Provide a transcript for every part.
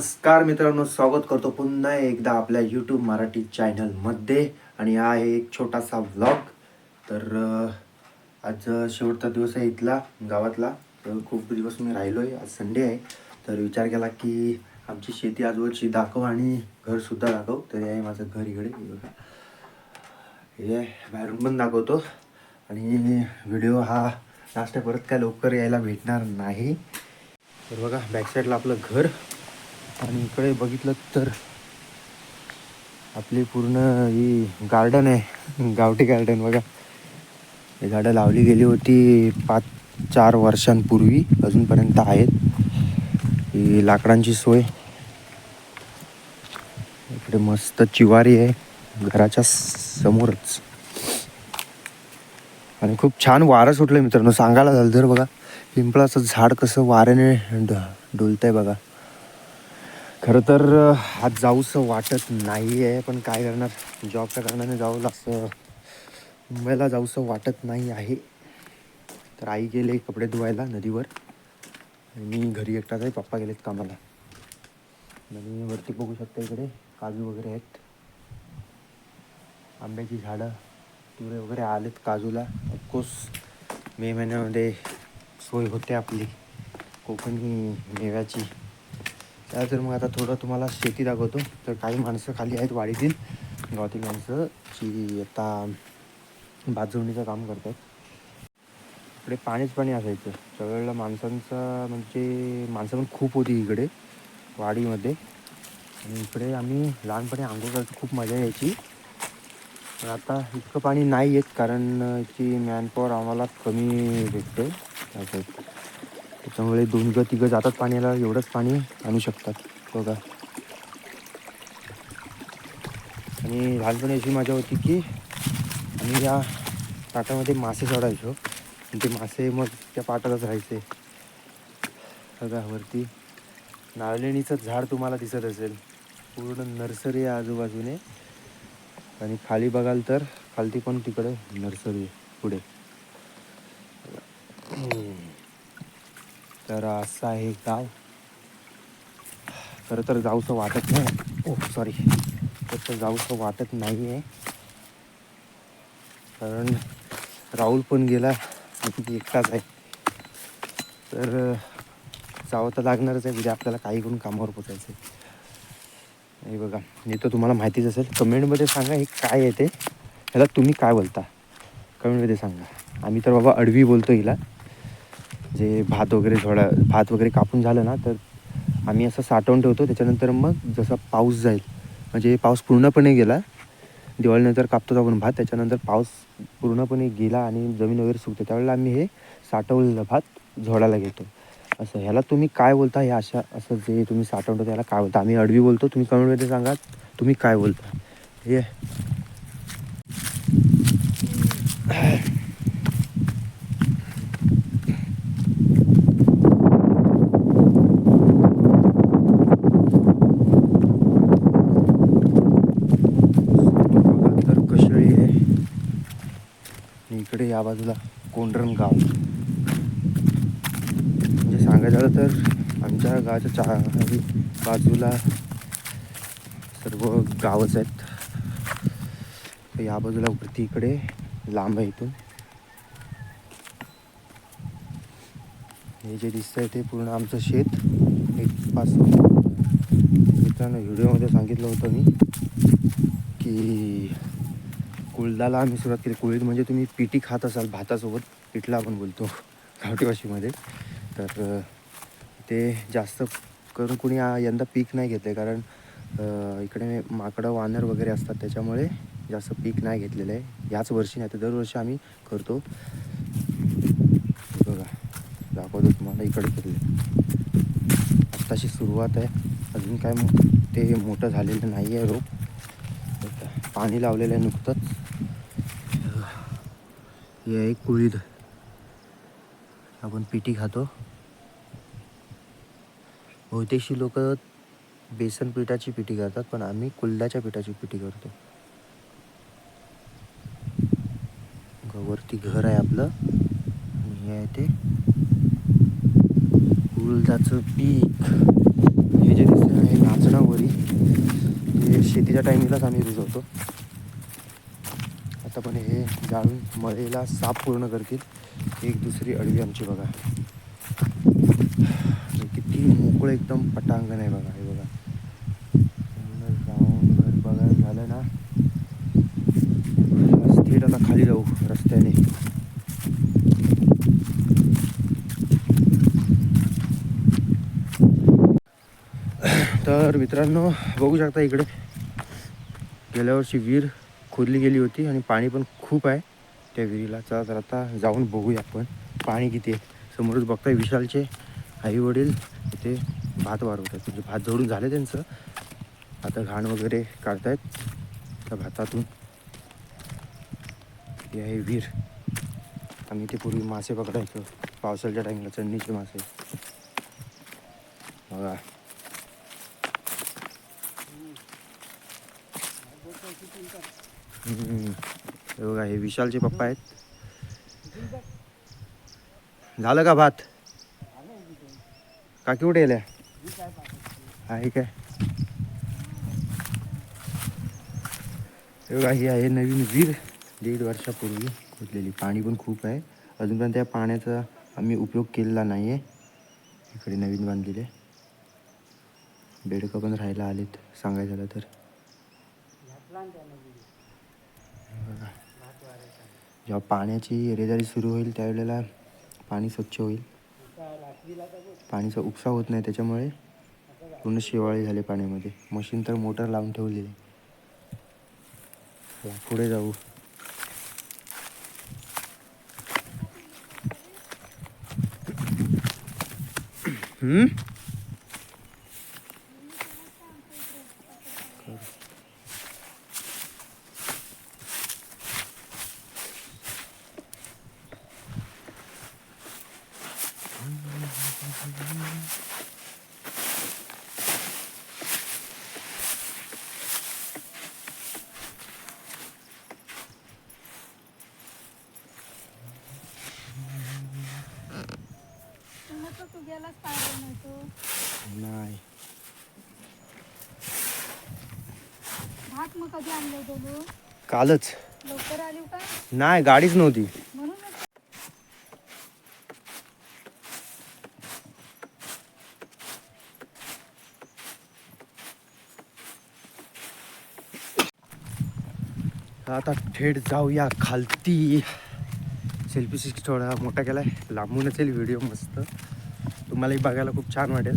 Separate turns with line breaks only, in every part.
नमस्कार मित्रांनो स्वागत करतो पुन्हा एकदा आपल्या यूट्यूब मराठी चॅनलमध्ये आणि हा आहे एक छोटासा व्लॉग तर आज शेवटचा दिवस आहे इथला गावातला. तर खूप दिवस मी राहिलो आहे आज संडे आहे. तर विचार केला की आमची शेती आजवळची दाखव आणि घरसुद्धा दाखव. तर हे आहे माझं घर इकडे हे बघा. बाहेरून पण दाखवतो. आणि व्हिडिओ हा लास्ट परत काय लवकर यायला भेटणार नाही. तर बघा बॅकसाईडला आपलं घर. आणि इकडे बघितलं तर आपली पूर्ण ही गार्डन आहे. गावठी गार्डन बघा. ही झाडं लावली गेली होती पाच चार वर्षांपूर्वी अजूनपर्यंत आहेत. ही लाकडांची सोय. इकडे मस्त चिवारी आहे घराच्या समोरच. आणि खूप छान वारं सुटलं मित्रांनो. सांगायला झालं तर बघा पिंपळाचं झाड कसं वाऱ्याने ड डोलतंय बघा. खरं तर आज जाऊसं वाटत नाही आहे पण काय करणार? जॉबच्या कारणाने जाऊ असं मुंबईला जाऊसं वाटत नाही आहे. तर आई गेले कपडे धुवायला नदीवर. आणि मी घरी एकटाच आहे पप्पा गेलेत कामाला. आणि वरती बघू शकता इकडे काजू वगैरे आहेत. आंब्याची झाडं तुरे वगैरे आलेत काजूला. ऑफकोर्स मे महिन्यामध्ये सोय होते आपली. कोकणी मेव्याची. त्यानंतर मग आता थोडं तुम्हाला शेती दाखवतो. तर काही माणसं खाली आहेत वाडीतील. गावातील माणसं जी आता भाजवणीचं काम करतात. इकडे पाणीच पाणी असायचं. त्यावेळेला माणसांचा म्हणजे माणसं पण खूप होती इकडे वाडीमध्ये. आणि इकडे आम्ही लहानपणी आंघोळ करायचो खूप मजा यायची. पण आता इतकं पाणी नाही येत कारण ची मॅनपॉवर आम्हाला कमी भेटते त्यासाठी त्याच्यामुळे दोन ग तिघं जातात पाण्याला एवढंच पाणी आणू शकतात. बघा. आणि लहानपणी अशी मजा होती की आम्ही या ताटामध्ये मासे चढायचो. आणि ते मासे मग त्या पाटातच राहायचे. बघा वरती नारळणीचं झाड तुम्हाला दिसत असेल. पूर्ण नर्सरी आहे आजूबाजूने. आणि खाली बघाल तर खालती पण तिकडे नर्सरी आहे पुढे. तर असं आहे गाव. खरं तर जाऊसं वाटत नाही. Oh, ओ सॉरी खरं तर जाऊसं वाटत नाही आहे कारण राहुल पण गेला. आणि एकटाच आहे. तर जावं तर लागणारच आहे. म्हणजे आपल्याला काही करून कामावर पोचायचं आहे हे बघा हे तर तुम्हाला माहितीच असेल. कमेंटमध्ये सांगा हे काय आहे ते. ह्याला तुम्ही काय बोलता? कमेंटमध्ये सांगा. आम्ही तर बाबा अडवी बोलतो हिला. जे भात वगैरे थोडा भात वगैरे कापून झालं ना तर आम्ही असं साठवून ठेवतो. त्याच्यानंतर मग जसा पाऊस जाईल म्हणजे पाऊस पूर्णपणे गेला दिवाळीनंतर कापतो आपण भात त्याच्यानंतर पाऊस पूर्णपणे गेला आणि जमीन वगैरे सुकते त्यावेळेला आम्ही हे साठवलेलं भात झोडायला घेतो असं ह्याला तुम्ही काय बोलता? हे अशा असं जे तुम्ही साठवून ठेवता ह्याला काय बोलता? आम्ही अडवी बोलतो तुम्ही कमेंटमध्ये सांगा तुम्ही काय बोलता? हे बघा तर कशळी आहे आणि इकडे या बाजूला कोंडरण गाव. म्हणजे सांगायचं झालं तर आमच्या गावाच्या चार बाजूला सर्व गावच आहेत. या बाजूला वरती इकडे लांब आहे इथून. हे जे दिसतंय ते पूर्ण आमचं शेत. इथपासून मित्रांनो व्हिडिओमध्ये सांगितलं होतं मी की कुळदाला आम्ही सुरुवात केली. कुळीद म्हणजे तुम्ही पिठी खात असाल भातासोबत पिठला आपण बोलतो गावठी भाषेमध्ये तर ते जास्त करून कुणी यंदा पीक नाही घेतलं कारण इकडे माकडं वानर वगैरे असतात. त्याच्यामुळे जास्त पीक नाही घेतलेलं आहे. याच वर्षी नाही तर दरवर्षी आम्ही करतो. बघा दाखवतो तुम्हाला इकडे फिरले आत्ताशी सुरुवात आहे. अजून काय मो- ते मोठं झालेलं नाही आहे रोप पाणी लावलेलं आहे नुकतंच. हे आहे कुळीद आपण पिठी खातो. बहुतेकशी लोक बेसन पिठाची पिठी करतात पण आम्ही कुल्ल्याच्या पिठाची पिठी करतो. वरती घर आहे आपलं. आणि हे आहे ते कुळदाचं पीक. हे जे दिसतं हे नाचणावरी हे शेतीच्या टायमिंगलाच आम्ही रुजवतो. आता हे जाळून मळेला साफ पूर्ण करतील. एक दुसरी अडवी आमची बघा. हे किती मोकळं एकदम पटांगण आहे बघा हे बघा. जाऊन घर बघायला झालं ना? थेट आता खाली जाऊ रस्त्याने. तर मित्रांनो बघू शकता इकडे. गेल्या वर्षी वीर खोदली गेली होती आणि पाणी पण खूप आहे त्या विहिरीला. चला तर आता जाऊन बघूया आपण पाणी किती आहे. समोरच बघताय विशालचे आई वडील इथे भात वाढवतात. म्हणजे भात जोडून झाले त्यांचं. आता घाण वगैरे काढतायत त्या भातातून. हे आहे विहीर. आम्ही ते पूर्वी मासे पकडायचो. पावसाळ्याच्या टाईमला चढणीचे मासे. बघा. हे बघा हे विशालचे पप्पा आहेत. झालं का भात? काकी कुठे गेल्या? आहे काय? हे बघा ही आहे नवीन वीर दीड वर्षापूर्वी खोदलेली पाणी पण खूप आहे. अजूनपर्यंत त्या पाण्याचा आम्ही उपयोग केलेला नाही आहे इकडे नवीन बांधलेले. बेडकं पण राहायला आलेत सांगायचं झालं तर बघा. जेव्हा पाण्याची रेजारी सुरू होईल त्यावेळेला पाणी स्वच्छ होईल. पाणीचा उपसा होत नाही त्याच्यामुळे पूर्ण शेवाळे झाले पाण्यामध्ये. मशीन तर मोटर लावून ठेवलेली आहे. पुढे जाऊ. हम्म?
तुला तर तू गेलाच पाहिजे नाही तू
नाही
भात मग कधी आणले बोलू
कालच.
लवकर आली का?
नाही गाडीच नव्हती. आता थेट जाऊया खालती. सेल्फी सिस्टी थोडा मोठा केला आहे लांबूनच येईल व्हिडिओ मस्त. तुम्हालाही बघायला खूप छान वाटेल.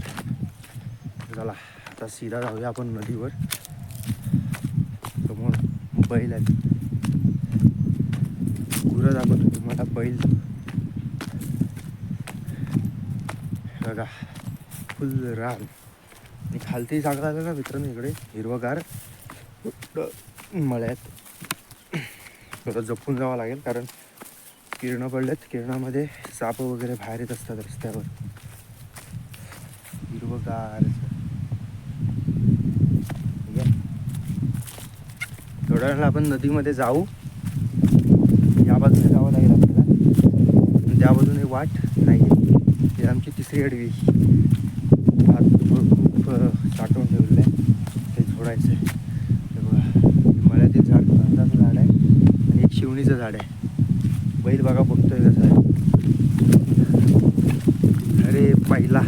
चला आता सीधा जाऊया आपण नदीवर. बैल आहेत. गुरं दाखवतो तुम्हाला बैल. बघा फुल रान. आणि खालती जागा आलं ना मित्रांनो इकडे हिरवगार. मळ्यात थोडं जपून जावं लागेल कारण किरणं पडलेत. किरणामध्ये साप वगैरे बाहेर येत असतात रस्त्यावर. हिरवगार असं. ठीक आहे? थोड्या वेळाला आपण नदीमध्ये जाऊ. या बाजूने जावं लागेल आपल्याला. त्या बाजूने वाट नाही आहे ही आमची तिसरी अडवी खूप साठवून ठेवलेलं आहे. ते सोडायचं आहे बघा मळ्यातील झाड कांदाचं झाड आहे आणि एक शिवणीचं झाड आहे. बैल बघा बघतोय कसं आहे. अरे पहिला.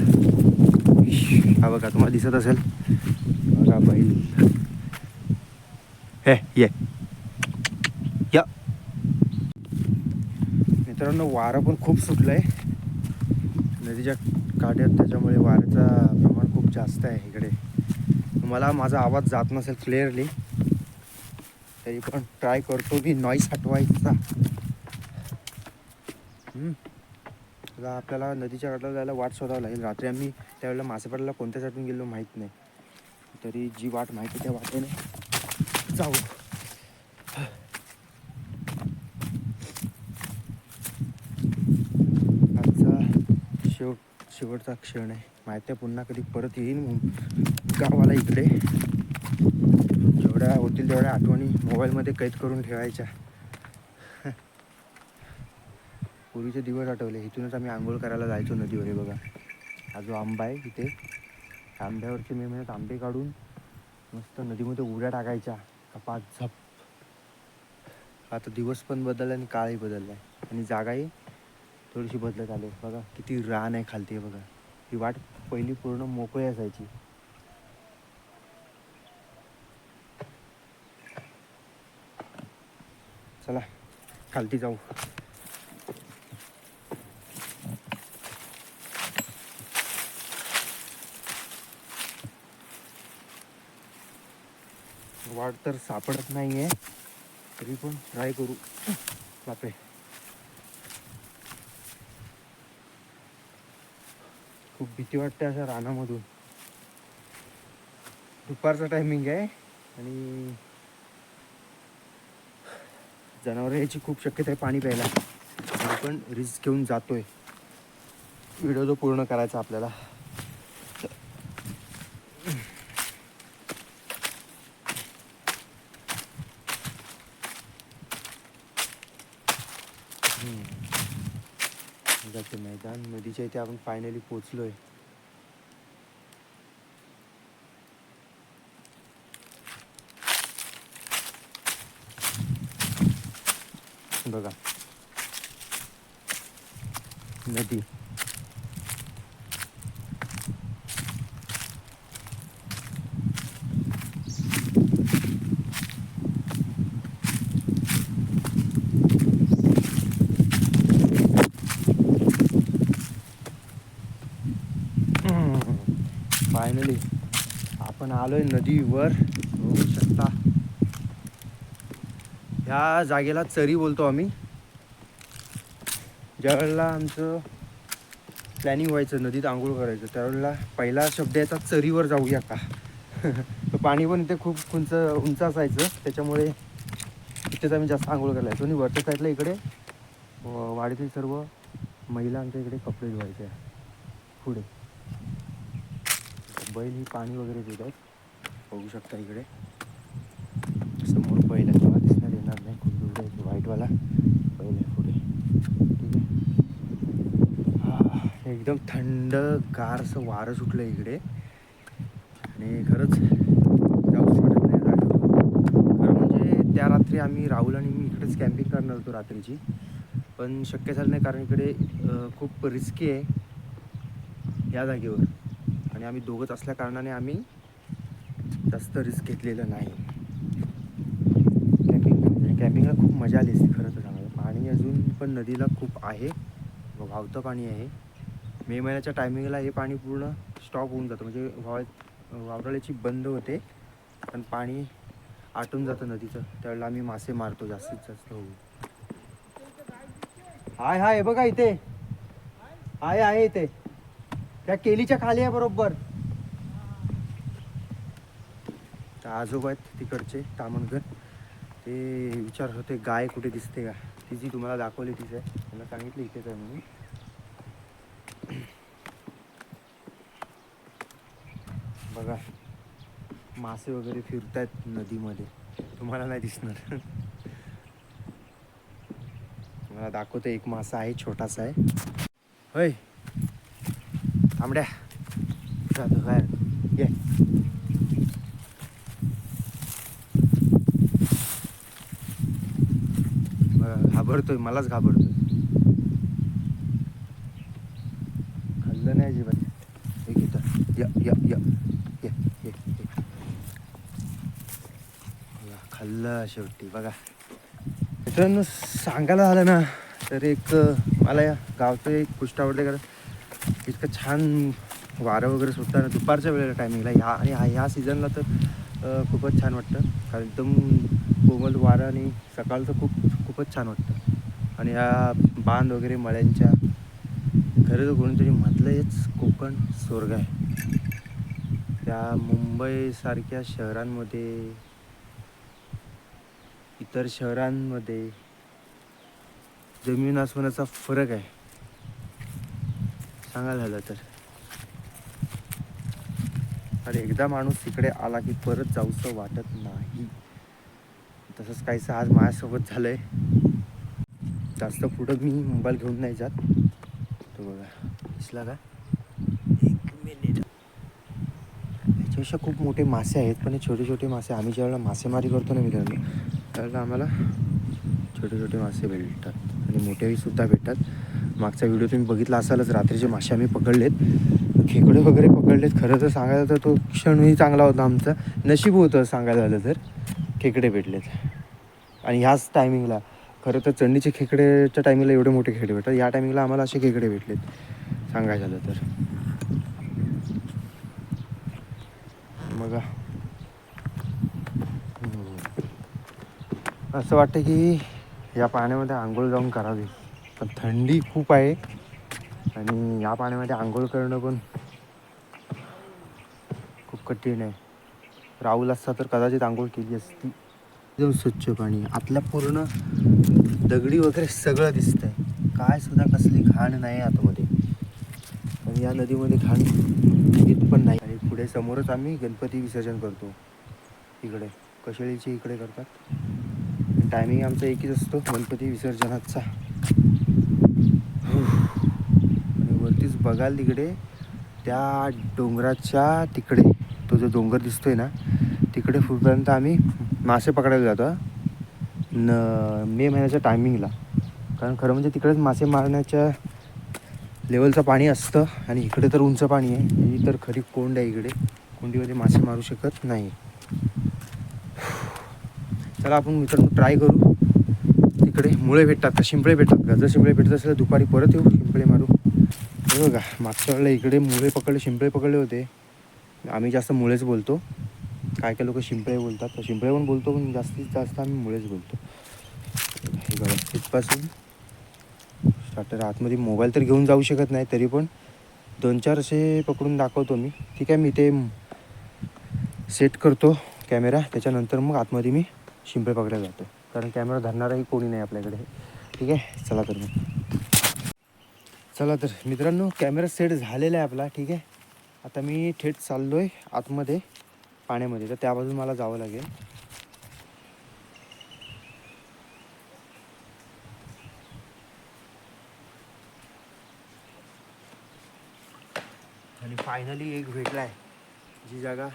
हा बघा तुम्हाला दिसत असेल. बघा बैल. हे ये. या. मित्रांनो वारं पण खूप सुटलं आहे नदीच्या काठ्यात त्याच्यामुळे वाऱ्याचा प्रमाण खूप जास्त आहे इकडे. मला माझा आवाज जात नसेल क्लिअरली तरी पण ट्राय करतो मी नॉईस हटवायचा. आता आपल्याला नदीच्या काठाला जायला वाट शोधावं लागेल. रात्री आम्ही त्यावेळेला मासेपाड्याला कोणत्या साठून गेलो माहीत नाही. तरी जी वाट माहिती त्या वाटेने जाऊ आजचा शेवट शेवटचा क्षण आहे. माहिती आहे पुन्हा कधी परत येईन गावाला इकडे. जेवढ्या होतील तेवढ्या आठवणी मोबाईलमध्ये कैद करून ठेवायच्या. पूर्वीचे दिवस आठवले. इथूनच आम्ही आंघोळ करायला जायचो नदीवर. हे बघा. हा जो आंबा आहे तिथे आंब्यावरचे मे महिन्यात आंबे काढून मस्त नदीमध्ये उड्या टाकायच्या. कपात झप. आता दिवस पण बदलला आणि काळही बदलला. आहे आणि जागाही थोडीशी बदलत आली. बघा किती रान आहे खालती आहे बघा. ही वाट पहिली पूर्ण मोकळी असायची. चला खालती जाऊ वाट तर सापडत नाही आहे तरी पण ट्राय करू. बापरे. खूप भीती वाटते अशा रानामधून. दुपारचा टायमिंग आहे आणि जनावर यायची खूप शक्यता आहे पाणी प्यायला. आपण रिस्क घेऊन जातोय. व्हिडिओ जो पूर्ण करायचा आपल्याला जाते मैदान नदीच्या इथे आपण फायनली पोचलोय बघा. नदी. फायनली आपण आलोय नदीवर. बघू शकता. ह्या जागेला चरी बोलतो आम्ही. ज्यावेळेला आमचं प्लॅनिंग व्हायचं नदीत आंघोळ करायचं त्यावेळेला पहिला शब्द याचा चरीवर जाऊया का? तर पाणी पण इथे खूप उंच उंच असायचं. त्याच्यामुळे इथेच आम्ही जास्त आंघोळ करायचो आणि वरच्या साईडला इकडे वाढतील वाडीतील सर्व महिला आमच्या इकडे कपडे धुवायचे पुढे. बैल ही पाणी वगैरे पित आहेत. बघू शकता इकडे. समोर बैल आहे तेव्हा दिसण्यात येणार नाही. खूप दूर आहे व्हाईटवाला बैल आहे पुढे. ठीक आहे. हां एकदम थंड गारसं वारं सुटलं इकडे. आणि खरंच जाऊच वाटत नाही खरं म्हणजे त्या रात्री आम्ही राहुल आणि मी इकडेच कॅम्पिंग करणार होतो रात्रीची. पण शक्य झालं नाही कारण इकडे खूप रिस्की आहे. या जागेवर. आणि आम्ही दोघंच असल्या कारणाने आम्ही जास्त रिस्क घेतलेलं नाही. कॅम्पिंग म्हणजे कॅम्पिंगला खूप मजा आली असती खरं तर सांगायला. पाणी अजून पण नदीला खूप आहे. वावतं पाणी आहे. मे महिन्याच्या टायमिंगला हे पाणी पूर्ण स्टॉप होऊन जातं. म्हणजे वाव वावराळ्याची बंद होते. पण पाणी आटून जातं नदीचं. त्यावेळेला आम्ही मासे मारतो जास्तीत जास्त. होऊन हाय हाय. बघा इथे. आहे आहे इथे. त्या केलीच्या खाली आहे बरोबर. आजोबा आहेत तिकडचे तामणकर ते विचार होते गाय कुठे दिसते का? ती जी तुम्हाला दाखवली तीच आहे. त्यांना सांगितलं इथेच आहे म्हणून. बघा मासे वगैरे फिरतायत नदीमध्ये. तुम्हाला नाही दिसणार. मला दाखवतो एक मासा आहे छोटासा आहे. होय. तांबड्या जातो बाहेर ये बघा, घाबरतोय मलाच घाबरतोय खाल्लं नाही अजिबात एक इथं य य य ये ये खाल्लं शेवटी बघा मित्रांनो सांगायला झालं ना तर एक मला या गावचं एक गोष्ट आवडते कारण इतकं छान वारं वगैरे सुटताना दुपारच्या वेळेला टायमिंगला ह्या आणि ह्या ह्या सीझनला तर खूपच छान वाटतं. कारण एकदम कोमल वारं आणि सकाळचं खूप खूपच छान वाटतं. आणि ह्या बांध वगैरे मळ्यांच्या खरं तर कोणीतरी म्हटलंयच कोकण स्वर्ग आहे. त्या मुंबईसारख्या शहरांमध्ये इतर शहरांमध्ये जमीन आसमानाचा फरक आहे. सांगायला झालं तर. आणि एकदा माणूस तिकडे आला की परत जाऊसं वाटत नाही. तसंच काहीसं आज माझ्यासोबत झालंय. जास्त पुढं मी मोबाईल घेऊन नाही जात. तो बघा दिसला का? एक मिनिट याच्यापेक्षा खूप मोठे मासे आहेत पण हे छोटे छोटे मासे आम्ही ज्यावेळेला मासेमारी करतो ना मित्रांनो त्यावेळेला आम्हाला छोटे छोटे मासे भेटतात. आणि मोठेही सुद्धा भेटतात. मागचा व्हिडिओ तुम्ही बघितला असालच रात्रीचे मासे आम्ही पकडलेत. खेकडे वगैरे पकडलेत खरं तर सांगायला तर तो क्षणही चांगला होता आमचा. नशीब होतं सांगायला झालं तर. खेकडे भेटलेत. आणि ह्याच टायमिंगला खरं तर चंडीचे खेकडेच्या टायमिंगला एवढे मोठे खेकडे भेटतात. या टायमिंगला आम्हाला असे खेकडे भेटलेत सांगायचं झालं तर. मग असं वाटतं की या पाण्यामध्ये आंघोळ जाऊन करावी. पण थंडी खूप आहे. आणि या पाण्यामध्ये आंघोळ करणं पण खूप कठीण आहे. राहुल असता तर कदाचित आंघोळ केली असती. एकदम स्वच्छ पाणी आतल्या पूर्ण दगडी वगैरे सगळं दिसतंय. काय सुद्धा कसली घाण नाही आतमध्ये. आणि या नदीमध्ये घाण येत पण नाही. आणि पुढे समोरच आम्ही गणपती विसर्जन करतो. इकडे. कशेळीची इकडे करतात. टायमिंग आमचा एकच असतो. गणपती विसर्जनाचा. आणि वरतीच बघाल तिकडे त्या डोंगराच्या तिकडे तो जो डोंगर दिसतोय ना तिकडे फुटपर्यंत आम्ही मासे पकडायला जातो न मे महिन्याच्या टायमिंगला कारण खरं म्हणजे तिकडेच मासे मारण्याच्या लेवलचं पाणी असतं आणि इकडे तर उंच पाणी आहे. ही तर खरी कोंड आहे इकडे. कोंडीमध्ये मासे मारू शकत नाही. चला आपण मित्रांनो ट्राय करू. इकडे मुळे भेटतात का शिंपळे भेटतात का? जर शिंपळे भेटत असेल तर दुपारी परत येऊ शिंपळे मारू हे बघा मागच्या वेळेला इकडे मुळे पकडले शिंपळे पकडले होते. आम्ही जास्त मुळेच बोलतो. काय काय लोक शिंपळे बोलतात तर शिंपळे पण बोलतो पण जास्तीत जास्त आम्ही मुळेच बोलतो. हे बघा तिथपासून स्टार्टर आतमध्ये मोबाईल तर घेऊन जाऊ शकत नाही तरी पण दोन चार असे पकडून दाखवतो मी. ठीक आहे मी ते सेट करतो कॅमेरा त्याच्यानंतर मग आतमध्ये मी शिंपळे पकडायला जातो. कारण कॅमेरा धरणाराही कोणी नाही आपल्याकडे. ठीक आहे? चला तर मग. चला तर मित्रांनो कॅमेरा सेट झालेला आहे आपला ठीक आहे? आता मी थेट चाललो आहे आतमध्ये पाण्यामध्ये. तर त्या बाजून मला जावं लागेल. आणि फायनली एक भेटला आहे जी जागा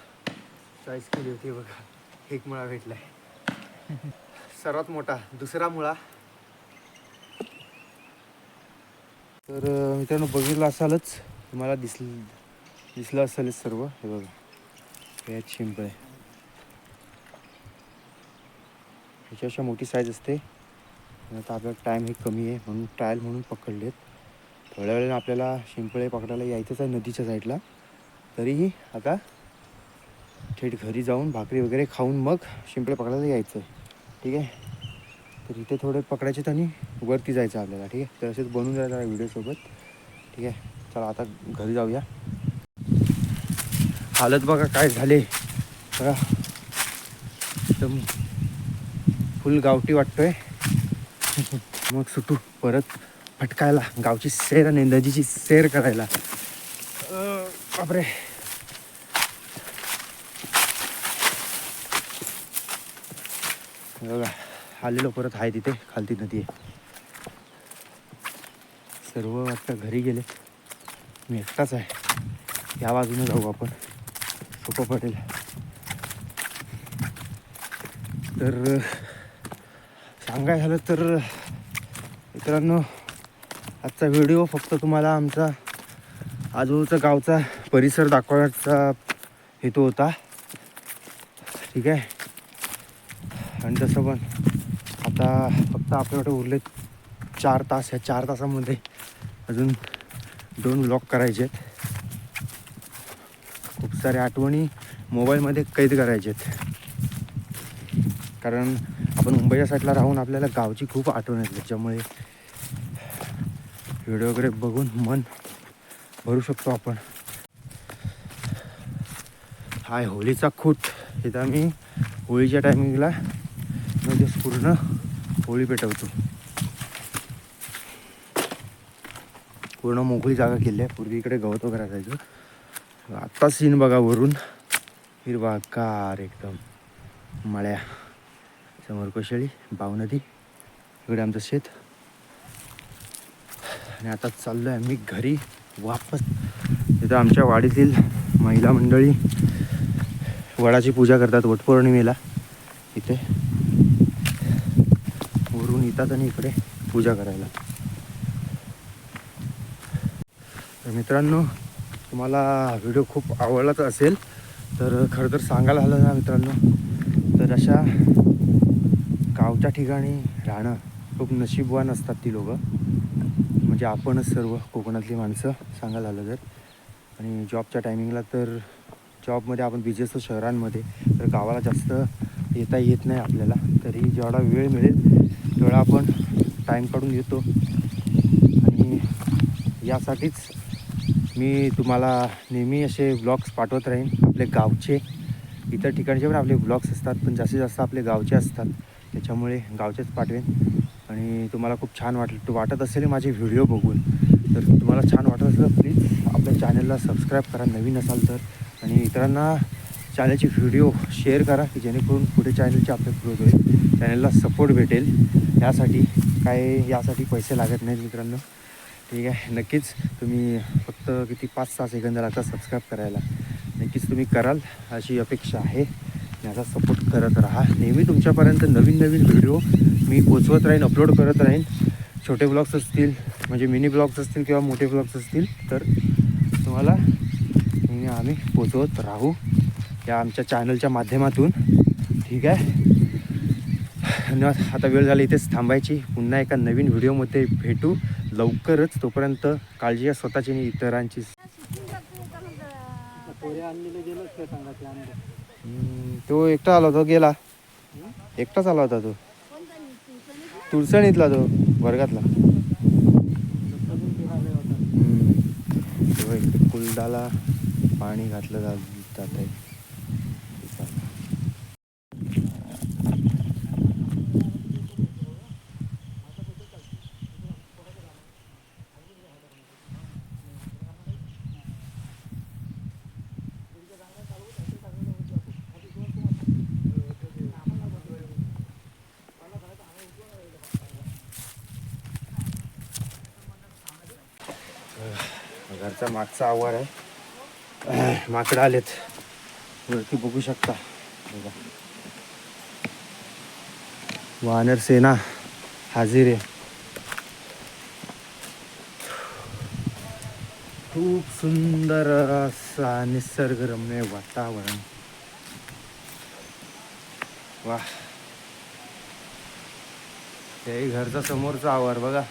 चॉईस केली होती बघा. एक मला भेटला आहे सर्वात मोठा दुसरा मुळा. तर मित्रांनो बघितलं असालच तुम्हाला दिसल दिसलं असेलच सर्व. हे बघा हे आहेत शिंपळे अशा मोठी साईज असते. आता आपला टाईम हे कमी आहे म्हणून ट्रायल म्हणून पकडलेत. थोड्या वेळाने आपल्याला शिंपळे पकडायला यायचंच आहे नदीच्या साईडला तरीही आता थेट घरी जाऊन भाकरी वगैरे खाऊन मग शिंपळे पकडायला यायचं आहे ठीक आहे? तर इथे थोडे पकडायचे आणि वरती जायचं आपल्याला ठीक आहे? तर असेच बनून जायचं व्हिडिओसोबत ठीक आहे? चला आता घरी जाऊया. हालत बघा काय झाले. बघा. एकदम फुल गावठी वाटतोय. मग सुटू परत फटकायला गावची सैर आणि नदीची सैर करायला. बापरे. बघा आलेलो परत आहे तिथे खालती नदी आहे. सर्व वाटतं घरी गेले. मी एकटाच आहे. या बाजूने जाऊ आपण. सोपं पडेल. तर सांगाय झालं तर मित्रांनो आजचा व्हिडिओ फक्त तुम्हाला आमचा आजूबाजूचा गावचा परिसर दाखवण्याचा हेतू होता. ठीक आहे? आणि तसं पण आता फक्त आपल्याकडे उरले चार तास ह्या चार तासामध्ये अजून दोन ब्लॉक करायचे आहेत. खूप साऱ्या आठवणी मोबाईलमध्ये कैद करायचे आहेत. कारण आपण मुंबईच्या साईडला राहून आपल्याला गावची खूप आठवण येते. त्याच्यामुळे व्हिडिओ वगैरे बघून मन भरू शकतो आपण. हाय होलीचा खूट इथं आम्ही होळीच्या टायमिंगला पूर्ण होळी पेटवतो. पूर्ण मोकळी जागा केली आहे. पूर्वी इकडे गवत वगैरे असायचं. आत्ता सीन बघा वरून. हिरवागार एकदम. मळ्या. समोर कोशळी बावनदी इकडे आमचं शेत. आणि आता चाललो आहे मी घरी वापस. इथं आमच्या वाडीतील महिला मंडळी वडाची पूजा करतात. वटपौर्णिमेला. इथे. येतात आणि इकडे पूजा करायला. तर मित्रांनो तुम्हाला व्हिडिओ खूप आवडलाच असेल तर खरं तर सांगायला आलं ना मित्रांनो तर अशा गावच्या ठिकाणी राहणं खूप नशीबवान असतात ती लोकं. म्हणजे आपणच सर्व कोकणातली माणसं सांगायला आलं तर. आणि जॉबच्या टायमिंगला तर जॉबमध्ये आपण बिझी असतो शहरांमध्ये तर गावाला जास्त येता येत नाही आपल्याला तरी जेवढा वेळ मिळेल वेळा आपण टाईम काढून घेतो. आणि यासाठीच मी तुम्हाला नेहमी असे ब्लॉग्स पाठवत राहीन. आपले गावचे इतर ठिकाणचे पण आपले ब्लॉग्स असतात पण जास्तीत जास्त आपले गावचे असतात. त्याच्यामुळे गावचेच पाठवेन. आणि तुम्हाला खूप छान वाटलं वाटत असेल माझे व्हिडिओ बघून तर तुम्हाला छान वाटत असेल तर प्लीज आपल्या चॅनलला सबस्क्राईब करा. नवीन असाल तर. आणि इतरांना चॅनलचे व्हिडिओ शेअर करा की जेणेकरून पुढे चॅनलचे आपले ग्रोथ होईल. चॅनलला सपोर्ट भेटेल. यासाठी काय यासाठी पैसे लागत नाहीत मित्रांनो. ठीक आहे? नक्कीच तुम्ही फक्त किती पाच सहा सेकंद लागतात सबस्क्राईब करायला. नक्कीच तुम्ही कराल अशी अपेक्षा आहे. याचा सपोर्ट करत राहा. नेहमी तुमच्यापर्यंत नवीन नवीन व्हिडिओ मी पोचवत राहीन अपलोड करत राहीन. छोटे ब्लॉग्स असतील म्हणजे मिनी ब्लॉग्स असतील किंवा मोठे ब्लॉग्स असतील तर तुम्हाला नेहमी आम्ही पोचवत राहू. या आमच्या चॅनलच्या माध्यमातून. ठीक आहे? धन्यवाद. आता वेळ झाली इथेच थांबायची. पुन्हा एका नवीन व्हिडिओमध्ये भेटू. लवकरच तोपर्यंत काळजी घ्या स्वतःची आणि इतरांची. तो एकटा आला होता गेला. एकटाच आला होता तो. तुळसणीतला तो वर्गातला. कुलदाला कुलडाला पाणी घातलं जात आहे. घरचा मागचा आवार आहे. माकडं आलेत. वरती बघू शकता. बघा. वानर सेना हाजीर आहे. खूप सुंदर असा निसर्गरम्य वातावरण. वा ते घरचा समोरचा आवार बघा.